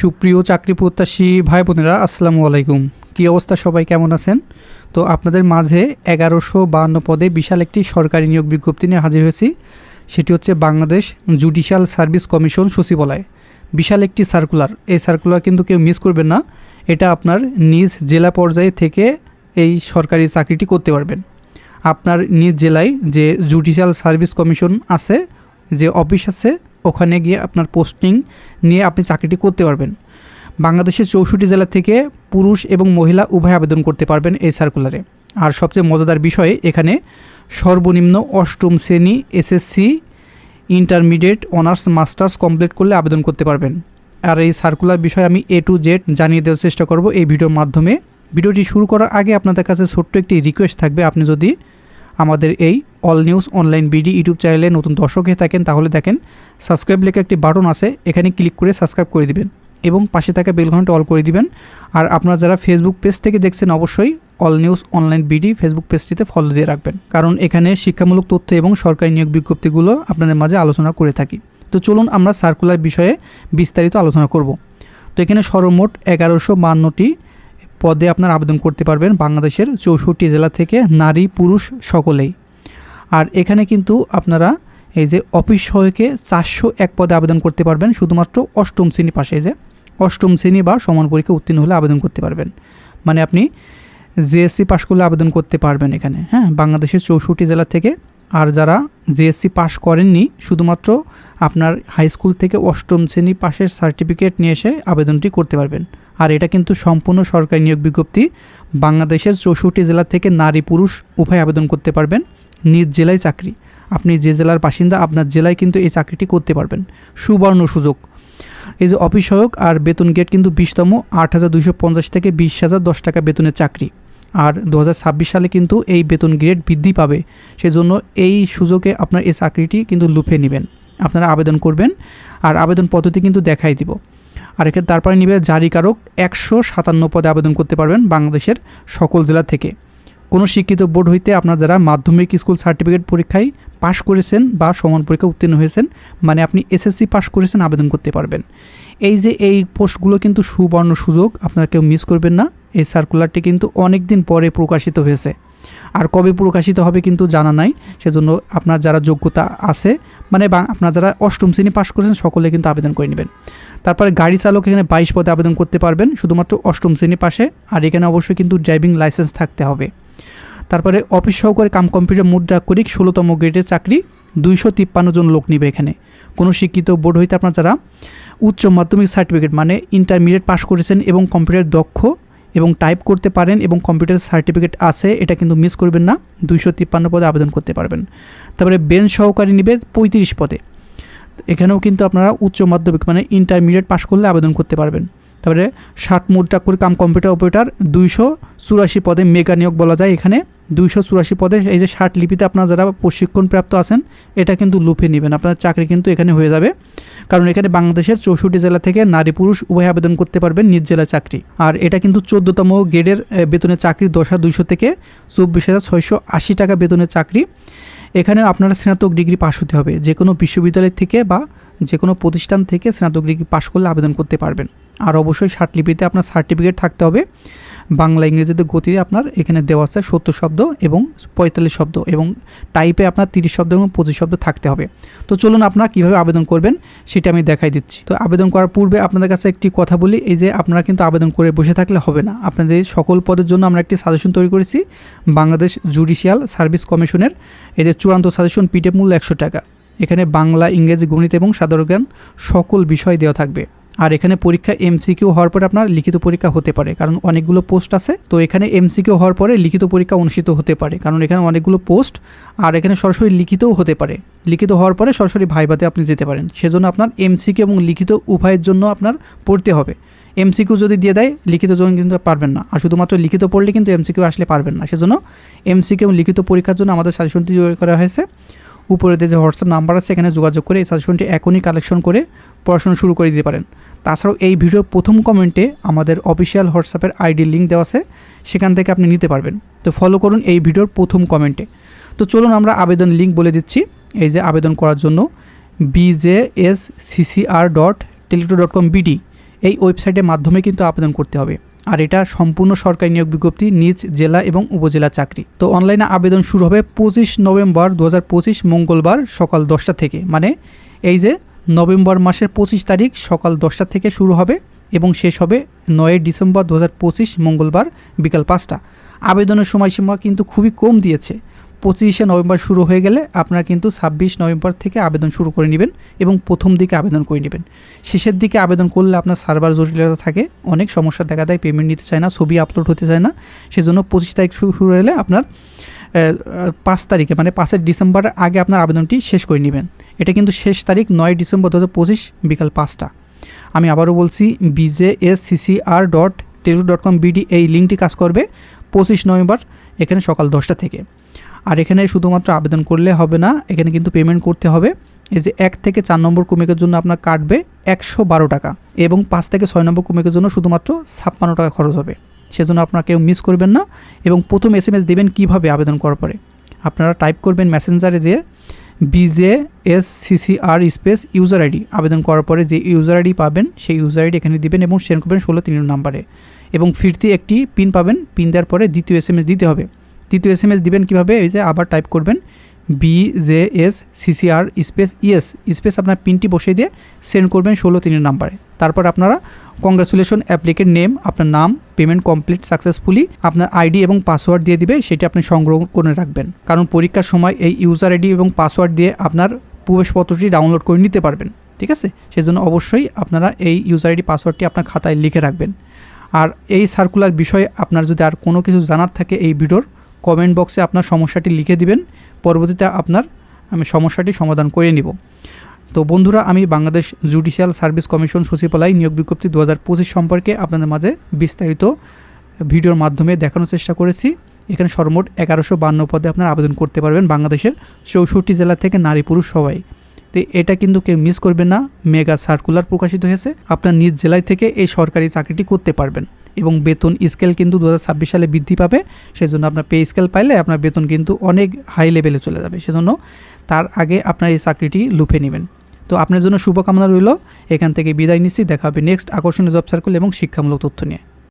সুপ্রিয় চাকরি প্রত্যাশী ভাই বোনেরা আসসালামু আলাইকুম। কী অবস্থা সবাই, কেমন আছেন? তো আপনাদের মাঝে এগারোশো বাহান্ন পদে বিশাল একটি সরকারি নিয়োগ বিজ্ঞপ্তি নিয়ে হাজির হয়েছি। সেটি হচ্ছে বাংলাদেশ জুডিশিয়াল সার্ভিস কমিশন সচিবালয়। বিশাল একটি সার্কুলার। এই সার্কুলার কিন্তু কেউ মিস করবেন না। এটা আপনার নিজ জেলা পর্যায়ে থেকে এই সরকারি চাকরিটি করতে পারবেন। আপনার নিজ জেলায় যে জুডিশিয়াল সার্ভিস কমিশন আছে, যে অফিস আছে ওখানে গিয়ে আপনার পোস্টিং নিয়ে আপনি চাকরিটি করতে পারবেন। বাংলাদেশের চৌষট্টি জেলা থেকে পুরুষ এবং মহিলা উভয় আবেদন করতে পারবেন এই সার্কুলারে আর সবচেয়ে মজাদার বিষয়, এখানে সর্বনিম্ন অষ্টম শ্রেণি SSC intermediate honours masters complete করলে আবেদন করতে পারবেন। আর এই সার্কুলার বিষয়ে আমি এ টু জেড জানিয়ে দেওয়ার চেষ্টা করব এই ভিডিওর মাধ্যমে। ভিডিওটি শুরু করার আগে আপনাদের কাছে ছোট্ট একটি রিকোয়েস্ট থাকবে, আপনি যদি আমাদের এই all news online BD YouTube চ্যানেলে নতুন দর্শক হয়ে থাকেন, তাহলে দেখেন সাবস্ক্রাইব লেখা একটি বাটন আছে, এখানে ক্লিক করে সাবস্ক্রাইব করে দিবেন এবং পাশে থাকা বেল ঘণ্টা অল করে দিবেন। আর আপনারা যারা ফেসবুক পেজ থেকে দেখছেন, অবশ্যই all news online BD Facebook পেজটিতে follow দিয়ে রাখবেন। কারণ এখানে শিক্ষামূলক তথ্য এবং সরকারি নিয়োগ বিজ্ঞপ্তিগুলো আপনাদের মাঝে আলোচনা করে থাকি। তো চলুন আমরা সার্কুলার বিষয়ে বিস্তারিত আলোচনা করব। তো এখানে সর্বমোট এগারোশো বান্নটি পদে আপনার আবেদন করতে পারবেন বাংলাদেশের চৌষট্টি জেলা থেকে নারী, পুরুষ সকলেই। আর এখানে কিন্তু আপনারা এই যে অফিস সহায়কে চারশো এক পদে আবেদন করতে পারবেন। শুধুমাত্র অষ্টম শ্রেণি পাশে যে অষ্টম শ্রেণি বা সমান পরীক্ষা উত্তীর্ণ হলে আবেদন করতে পারবেন। মানে আপনি জেএসসি পাশ করলে আবেদন করতে পারবেন এখানে হ্যাঁ? বাংলাদেশের চৌষট্টি জেলা থেকে আর যারা জেএসসি পাশ করেননি, শুধুমাত্র আপনার হাই স্কুল থেকে অষ্টম শ্রেণি পাশের সার্টিফিকেট নিয়ে এসে আবেদনটি করতে পারবেন। আর এটা কিন্তু সম্পূর্ণ সরকারি নিয়োগ বিজ্ঞপ্তি। বাংলাদেশের চৌষট্টি জেলা থেকে নারী পুরুষ উভয় আবেদন করতে পারবেন। নিজ জেলায় চাকরি। আপনি যে জেলার বাসিন্দা, আপনার জেলায় কিন্তু এই চাকরিটি করতে পারবেন। সুবর্ণ সুযোগ। এই যে অফিস সহায়ক আর বেতন গেট কিন্তু বিশতম, আট হাজার দুশো পঞ্চাশ থেকে বিশ হাজার দশ টাকা বেতনের চাকরি। আর দু ছাব্বিশ সালে কিন্তু এই বেতন গ্রেড বৃদ্ধি পাবে। সেজন্য এই সুযোগে আপনার এই চাকরিটি কিন্তু লুফে নেবেন। আপনারা আবেদন করবেন আর আবেদন পদ্ধতি কিন্তু দেখাই দিব। আর এখানে তারপরে নিবে জারিকারক একশো সাতান্ন পদে আবেদন করতে পারবেন বাংলাদেশের সকল জেলা থেকে। কোনো শিক্ষিত বোর্ড হইতে আপনার যারা মাধ্যমিক স্কুল সার্টিফিকেট পরীক্ষায় পাশ করেছেন বা সমান পরীক্ষা উত্তীর্ণ হয়েছেন মানে আপনি এসএসসি পাশ করেছেন, আবেদন করতে পারবেন। এই যে এই পোস্টগুলো কিন্তু সুবর্ণ সুযোগ, আপনারা কেউ মিস করবেন না। এই সার্কুলারটি কিন্তু অনেক দিন পরে প্রকাশিত হয়েছে। আর কবে প্রকাশিত হবে কিন্তু জানা নাই। সেজন্য আপনার যারা যোগ্যতা আছে মানে আপনার যারা অষ্টম শ্রেণি পাশ করেছেন, সকলে কিন্তু আবেদন করে নেবেন। তারপরে গাড়ি চালক এখানে বাইশ পদে আবেদন করতে পারবেন, শুধুমাত্র অষ্টম শ্রেণি পাশে। আর এখানে অবশ্যই কিন্তু ড্রাইভিং লাইসেন্স থাকতে হবে। তারপরে অফিস সহকারী কাম কম্পিউটার মুদ্রাক্ষরিক ষোলোতম গ্রেডের চাকরি, দুইশো তিপ্পান্ন জন লোক নিবে এখানে। কোনো শিক্ষিত বোর্ড হইতে আপনার যারা উচ্চ মাধ্যমিক সার্টিফিকেট মানে ইন্টারমিডিয়েট পাশ করেছেন এবং কম্পিউটার দক্ষ এবং টাইপ করতে পারেন এবং কম্পিউটার সার্টিফিকেট আছে, এটা কিন্তু মিস করবেন না, দুইশো তিপ্পান্ন পদে আবেদন করতে পারবেন। তারপরে বেঞ্চ সহকারী নিবে পঁয়ত্রিশ পদে। এখানেও কিন্তু আপনারা উচ্চ মাধ্যমিক মানে ইন্টারমিডিয়েট পাশ করলে আবেদন করতে পারবেন। তারপরে ষাট মুদ্রা করে কাম কম্পিউটার অপারেটার, দুইশো চুরাশি পদে মেগা নিয়োগ বলা যায় এখানে। দুইশো চুরাশি পদে এই যে ষাট লিপিতে আপনারা যারা প্রশিক্ষণপ্রাপ্ত আছেন, এটা কিন্তু লুফে নেবেন। আপনার চাকরি কিন্তু এখানে হয়ে যাবে। কারণ এখানে বাংলাদেশের চৌষট্টি জেলা থেকে নারী পুরুষ উভয় আবেদন করতে পারবেন নিজ জেলা চাকরি। আর এটা কিন্তু চোদ্দতম গ্রেডের বেতনের চাকরি দশ হাজার দুইশো থেকে চব্বিশ হাজার ছয়শো আশি টাকা বেতনের চাকরি। এখানে আপনারা স্নাতক ডিগ্রি পাশ হতে হবে। যে কোনো বিশ্ববিদ্যালয় থেকে বা যে কোনো প্রতিষ্ঠান থেকে স্নাতক ডিগ্রি পাশ করলে আবেদন করতে পারবেন। আর অবশ্যই লিপিতে আপনার সার্টিফিকেট থাকতে হবে। বাংলা, ইংরেজিতে গতি আপনার এখানে দেওয়া আছে সত্তর শব্দ এবং পঁয়তাল্লিশ শব্দ এবং টাইপে আপনার তিরিশ শব্দ এবং পঁচিশ শব্দ থাকতে হবে। তো চলুন আপনারা কীভাবে আবেদন করবেন সেটা আমি দেখাই দিচ্ছি। তো আবেদন করার পূর্বে আপনাদের কাছে একটি কথা বলি, এই যে আপনারা কিন্তু আবেদন করে বসে থাকলে হবে না। আপনাদের সকল পদের জন্য আমরা একটি সাজেশন তৈরি করেছি, বাংলাদেশ জুডিশিয়াল সার্ভিস কমিশনের। এই যে চূড়ান্ত সাজেশন পিডিএফ মূল্য একশো টাকা। এখানে বাংলা, ইংরেজি, গণিত এবং সাধারণ জ্ঞান সকল বিষয় দেওয়া থাকবে। আর এখানে পরীক্ষা এমসিকিউ হওয়ার পরে আপনার লিখিত পরীক্ষা হতে পারে, কারণ অনেকগুলো পোস্ট আছে। তো এখানে এমসিকিউ হওয়ার পরে লিখিত পরীক্ষা অনুষ্ঠিত হতে পারে, কারণ এখানে অনেকগুলো পোস্ট আর এখানে সরাসরি লিখিতও হতে পারে। লিখিত হওয়ার পরে সরাসরি ভাইভাতে আপনি যেতে পারেন। সেজন্য আপনার এমসিকিউ এবং লিখিত উভয়ের জন্য আপনার পড়তে হবে। এমসিকিউ যদি দিয়ে দেয়, লিখিত জন্য কিন্তু পারবেন না। আর শুধুমাত্র লিখিত পড়লে কিন্তু এমসিকিউ আসলে পারবেন না। সেজন্য এমসিকিউ এবং লিখিত পরীক্ষার জন্য আমাদের সাজেশনটি করা হয়েছে। উপরে যে হোয়াটসঅ্যাপ নাম্বার আছে, এখানে যোগাযোগ করে এই সাজেশনটি এখনই কালেকশন করে পড়াশোনা শুরু করে দিতে পারেন। তাছাড়াও এই ভিডিওর প্রথম কমেন্টে আমাদের অফিসিয়াল হোয়াটসঅ্যাপের আইডি লিঙ্ক দেওয়া আছে, সেখান থেকে আপনি নিতে পারবেন। তো ফলো করুন এই ভিডিওর প্রথম কমেন্টে। তো চলুন আমরা আবেদন লিঙ্ক বলে দিচ্ছি, এই যে আবেদন করার জন্য B J S CCR dot Teletalk dot com BD এই ওয়েবসাইটের মাধ্যমে কিন্তু আবেদন করতে হবে। আর এটা সম্পূর্ণ সরকারি নিয়োগ বিজ্ঞপ্তি, নিজ জেলা এবং উপজেলা চাকরি। তো অনলাইনে আবেদন শুরু হবে পঁচিশ নভেম্বর দু হাজার পঁচিশ মঙ্গলবার সকাল দশটা থেকে। মানে এই যে নভেম্বর মাসের পঁচিশ তারিখ সকাল দশটা থেকে শুরু হবে এবং শেষ হবে নয় ডিসেম্বর দু হাজার পঁচিশ মঙ্গলবার বিকাল পাঁচটা। আবেদনের সময়সীমা কিন্তু খুবই কম দিয়েছে। পঁচিশে নভেম্বর শুরু হয়ে গেলে আপনারা কিন্তু ছাব্বিশ নভেম্বর থেকে আবেদন শুরু করে নেবেন এবং প্রথম দিকে আবেদন করে নেবেন। শেষের দিকে আবেদন করলে আপনার সার্ভার জটিলতা থাকে, অনেক সমস্যা দেখা দেয়, পেমেন্ট নিতে চায় না, ছবি আপলোড হতে চায় না। সেজন্য পঁচিশ তারিখ শুরু হলে আপনার পাঁচ তারিখে মানে পাঁচের ডিসেম্বর আগে আপনার আবেদনটি শেষ করে নেবেন। এটা কিন্তু শেষ তারিখ নয় ডিসেম্বর দু হাজার পঁচিশ বিকাল পাঁচটা। আমি আবারও বলছি B J S CCR dot Teletalk dot com BD এই লিঙ্কটি কাজ করবে পঁচিশ নভেম্বর, এখানে সকাল দশটা থেকে। আর এখানে শুধুমাত্র আবেদন করলে হবে না, এখানে কিন্তু পেমেন্ট করতে হবে। এই যে এক থেকে চার নম্বর কুমিকের জন্য আপনার কাটবে একশো বারো টাকা এবং পাঁচ থেকে ছয় নম্বর কুমিকের জন্য শুধুমাত্র ছাপ্পান্ন টাকা খরচ হবে। সেজন্য আপনারা কেউ মিস করবেন না এবং প্রথম এস এম এস দেবেন কীভাবে আবেদন করার পরে। আপনারা টাইপ করবেন মেসেঞ্জারে যে B J S CCR space user ID আবেদন করার পরে যে ইউজার আইডি পাবেন সেই ইউজার আইডি এখানে দিবেন এবং সেন্ড করবেন ষোলো তিন নাম্বারে এবং ফিরতি একটি পিন পাবেন পিন দেওয়ার পরে দ্বিতীয় এস দিতে হবে। দ্বিতীয় এস এম এস দিবেন কীভাবে? এই যে আবার টাইপ করবেন B J S CCR space ES space আপনার পিনটি বসিয়ে দিয়ে সেন্ড করবেন ষোলো তিনের নাম্বারে তারপর আপনারা কংগ্রাচুলেশন অ্যাপ্লিকের নেম আপনার নাম পেমেন্ট কমপ্লিট সাকসেসফুলি আপনার আইডি এবং পাসওয়ার্ড দিয়ে দিবে, সেটি আপনি সংগ্রহ করে রাখবেন। কারণ পরীক্ষার সময় এই ইউজার আইডি এবং পাসওয়ার্ড দিয়ে আপনার প্রবেশপত্রটি ডাউনলোড করে নিতে পারবেন, ঠিক আছে? সেজন্য অবশ্যই আপনারা এই ইউজার আইডি পাসওয়ার্ডটি আপনার খাতায় লিখে রাখবেন। আর এই সার্কুলার বিষয়ে আপনার যদি আর কোনো কিছু জানার থাকে এই ভিডিওর কমেন্ট বক্সে আপনার সমস্যাটি লিখে দিবেন, পরবর্তীতে আপনার আমি সমস্যাটি সমাধান করে নিব। তো বন্ধুরা, আমি বাংলাদেশ জুডিশিয়াল সার্ভিস কমিশন সচিবালয় নিয়োগ বিজ্ঞপ্তি দু হাজার পঁচিশ সম্পর্কে আপনাদের মাঝে বিস্তারিত ভিডিওর মাধ্যমে দেখানোর চেষ্টা করেছি। এখানে সর্বমোট এগারোশো বান্ন পদে আপনারা আবেদন করতে পারবেন বাংলাদেশের চৌষট্টি জেলা থেকে নারী পুরুষ সবাই। তো এটা কিন্তু কেউ মিস করবে না, মেগা সার্কুলার প্রকাশিত হয়েছে। আপনার নিজ জেলায় থেকে এই সরকারি চাকরিটি করতে পারবেন। এবং বেতন স্কেল কিন্তু দু হাজার ছাব্বিশ সালে বৃদ্ধি পাবে, সেজন্য আপনার পে স্কেল পাইলে আপনার বেতন কিন্তু অনেক হাই লেভেলে চলে যাবে, সেজন্য তার আগে আপনার এই চাকরিটি লুফে নেবেন। তো আপনার জন্য শুভকামনা রইল, এখান থেকে বিদায় নিচ্ছি, দেখা হবে নেক্সট আকর্ষণীয় জব সার্কুল এবং শিক্ষামূলক তথ্য নিয়ে।